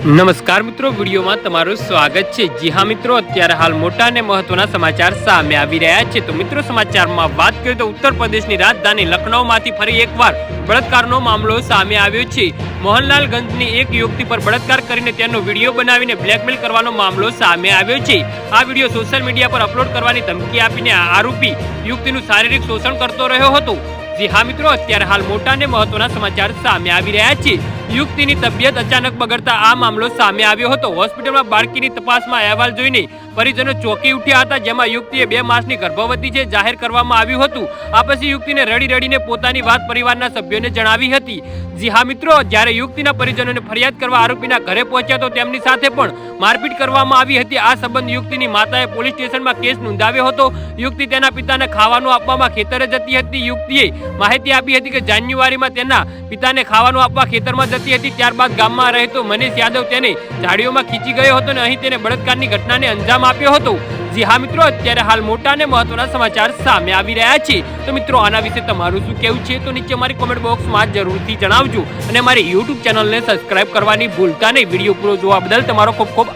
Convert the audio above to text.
નમસ્કાર મિત્રો, વિડીયોમાં તમારું સ્વાગત છે. જી હા મિત્રો, અત્યારે હાલ મોટા અને મહત્વના સમાચાર સામે આવી રહ્યા છે. તો મિત્રો, સમાચારમાં વાત કરીએ તો ઉત્તર પ્રદેશની રાજધાની લખનૌમાંથી ફરી એકવાર બળાત્કારનો મામલો સામે આવ્યો છે. મોહનલાલગંજની એક યુવતી પર બળાત્કાર કરીને તેનો વીડિયો બનાવીને બ્લેકમેલ કરવાનો મામલો સામે આવ્યો છે. આ વીડિયો સોશિયલ મીડિયા પર અપલોડ કરવાની ધમકી આપીને આરોપી યુવતીનું શારીરિક શોષણ કરતો રહ્યો હતો. જી હા મિત્રો, અત્યારે હાલ મોટા અને મહત્વના સમાચાર સામે આવી રહ્યા છે. યુવતીની તબિયત અચાનક બગડતા આ મામલો સામે આવ્યો હતો. હોસ્પિટલમાં બાળકીની તપાસમાં અહેવાલ જોઈને પરિજનો ચોંકી ઉઠ્યા હતા, જેમાં યુવતીએ બે માસની ગર્ભવતી છે જાહેર કરવામાં આવ્યું હતું. આ પછી યુવતીને રડી રડીને પોતાની વાત પરિવારના સભ્યોને જણાવી હતી. જી હા મિત્રો, જ્યારે યુવતીના પરિજનોને ફરિયાદ કરવા આરોપીના ઘરે પહોંચ્યા તો તેમની સાથે પણ મારપીટ કરવામાં આવી હતી. આ સંબંધ યુવતીની માતાએ પોલીસ સ્ટેશનમાં કેસ નોંધાવ્યો હતો. યુવતી તેના પિતાને ખાવાનું આપવામાં ખેતરે જતી હતી. યુવતીએ માહિતી આપી હતી કે જાન્યુઆરીમાં તેના પિતાને ખાવાનું આપવા ખેતરમાં જતી હતી. ત્યારબાદ ગામમાં રહેતો મનીષ યાદવ તેને ઝાડીઓમાં ખીચી ગયો હતો અને અહીં તેને બળાત્કારની ઘટનાને અંજામ આપ્યો હતો. જી હા મિત્રો, અત્યારે હાલ મોટા અને મહત્વના સમાચાર સામે આવી રહ્યા છે તો મિત્રો, આના વિશે તમારું શું કહેવું છે તો નીચે મારી કોમેન્ટ બોક્સમાં જરૂરથી જણાવજો અને મારી યુટ્યુબ ચેનલને સબસ્ક્રાઇબ કરવાની ભૂલતા નહીં વીડિયો પૂરો જોવા બદલ તમારો ખૂબ ખૂબ.